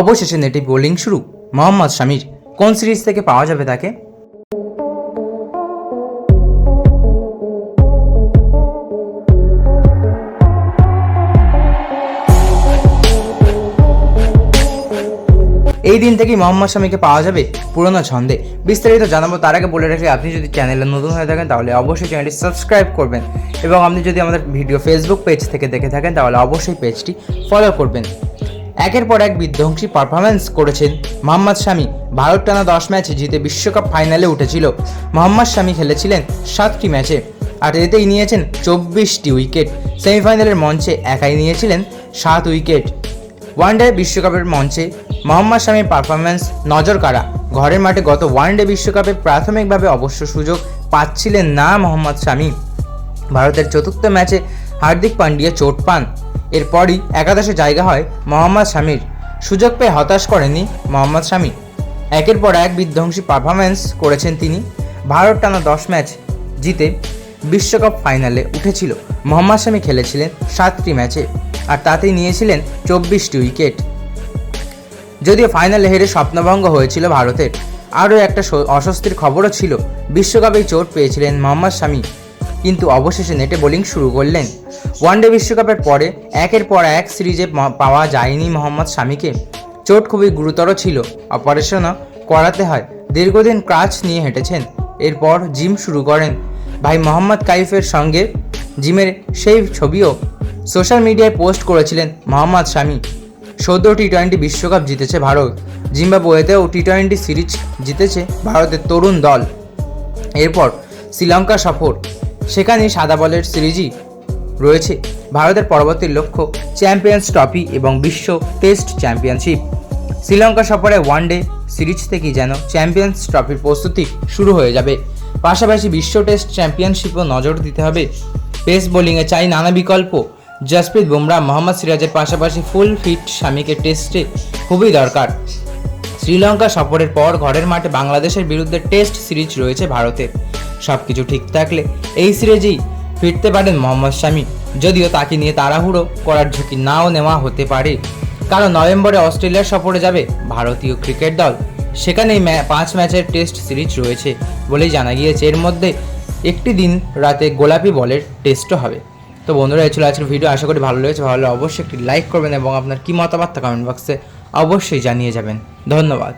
অবশেষে নেটে বোলিং শুরু। মোহাম্মদ শামির, কোন সিরিজ থেকে পাওয়া যাবে তাকে? এই দিন থেকেই মোহাম্মদ শামিকে পাওয়া যাবে পুরোনো ছন্দে। বিস্তারিত জানাব তার আগে বলে রাখি, আপনি যদি চ্যানেলে নতুন হয়ে থাকেন, তাহলে অবশ্যই চ্যানেলটি সাবস্ক্রাইব করবেন। এবং আপনি যদি আমাদের ভিডিও ফেসবুক পেজ থেকে দেখে থাকেন, তাহলে অবশ্যই পেজটি ফলো করবেন। একের পর এক বিধ্বংসী পারফরমেন্স করেছেন মোহাম্মদ শামি। ভারত টানা দশ ম্যাচে জিতে বিশ্বকাপ ফাইনালে উঠেছিল। মোহাম্মদ শামি খেলেছিলেন সাতটি ম্যাচে, আর এতেই নিয়েছেন চব্বিশটি উইকেট। সেমিফাইনালের মঞ্চে একাই নিয়েছিলেন সাত উইকেট। ওয়ানডে বিশ্বকাপের মঞ্চে মোহাম্মদ শামির পারফরমেন্স নজর কাড়া ঘরের মাঠে গত ওয়ানডে বিশ্বকাপে প্রাথমিকভাবে অবশ্য সুযোগ পাচ্ছিলেন না মোহাম্মদ শামি। ভারতের চতুর্থ ম্যাচে হার্দিক পান্ডিয়া চোট পান। এরপরই একাদশে জায়গা হয় মোহাম্মদ শামির। সুযোগ পেয়ে হতাশ করেনি মোহাম্মদ শামি একের পর এক বিধ্বংসী পারফরমেন্স করেছেন তিনি। ভারত টানা দশ ম্যাচ জিতে বিশ্বকাপ ফাইনালে উঠেছিল। মোহাম্মদ শামি খেলেছিলেন সাতটি ম্যাচে আর তাতেই নিয়েছিলেন চব্বিশটি উইকেট যদিও ফাইনালে হেরে স্বপ্নভঙ্গ হয়েছিল ভারতের, আরও একটা অস্বস্তির খবরও ছিল। বিশ্বকাপে চোট পেয়েছিলেন মোহাম্মদ শামি। কিন্তু অবশেষে নেটে বোলিং শুরু করলেন। ওয়ানডে বিশ্বকাপের পরে একের পর এক সিরিজে পাওয়া যায়নি মোহাম্মদ শামিকে। চোট খুবই গুরুতর ছিল। অপারেশনও করাতে হয়। দীর্ঘদিন ক্রাচ নিয়ে হেঁটেছেন। এরপর জিম শুরু করেন। ভাই মোহাম্মদ কাইফের সঙ্গে জিমের সেই ছবিও সোশ্যাল মিডিয়ায় পোস্ট করেছিলেন মোহাম্মদ শামি। সদ্য টি টোয়েন্টি বিশ্বকাপ জিতেছে ভারত। জিম্বাবুয়েতেও টি টোয়েন্টি সিরিজ জিতেছে ভারতের তরুণ দল। এরপর শ্রীলঙ্কা সফর। সেখানে সাদা বলের সিরিজই রয়েছে। ভারতের পরবর্তী লক্ষ্য চ্যাম্পিয়ন্স ট্রফি এবং বিশ্ব টেস্ট চ্যাম্পিয়নশিপ। শ্রীলঙ্কা সফরে ওয়ানডে সিরিজ থেকেই যেন চ্যাম্পিয়ন্স ট্রফির প্রস্তুতি শুরু হয়ে যাবে। পাশাপাশি বিশ্ব টেস্ট চ্যাম্পিয়নশিপও নজর দিতে হবে। পেস বোলিংয়ে চাই নানা বিকল্প। জসপ্রীত বুমরাহ, মোহাম্মদ সিরাজের পাশাপাশি ফুল ফিট স্বামীকে টেস্টে খুবই দরকার। শ্রীলঙ্কা সফরের পর ঘরের মাঠে বাংলাদেশের বিরুদ্ধে টেস্ট সিরিজ রয়েছে ভারতের সব কিছু ঠিক থাকলে এই সিরিজেই ফিরতে পারেন মোহাম্মদ শামি। যদিও তাকে নিয়ে তাড়াহুড়ো করার ঝুঁকি নাও নেওয়া হতে পারে। কারণ নভেম্বরে অস্ট্রেলিয়ার সফরে যাবে ভারতীয় ক্রিকেট দল। সেখানেই পাঁচ ম্যাচের টেস্ট সিরিজ রয়েছে বলেই জানা গিয়েছে। এর মধ্যে একটি দিন রাতে গোলাপি বলের টেস্টও হবে। তো বন্ধুরা, এই ছিল আজকের ভিডিও। আশা করি ভালো লেগেছে। ভালো অবশ্যই একটি লাইক করবেন এবং আপনার কী মতামত কমেন্ট বক্সে অবশ্যই জানিয়ে যাবেন। ধন্যবাদ।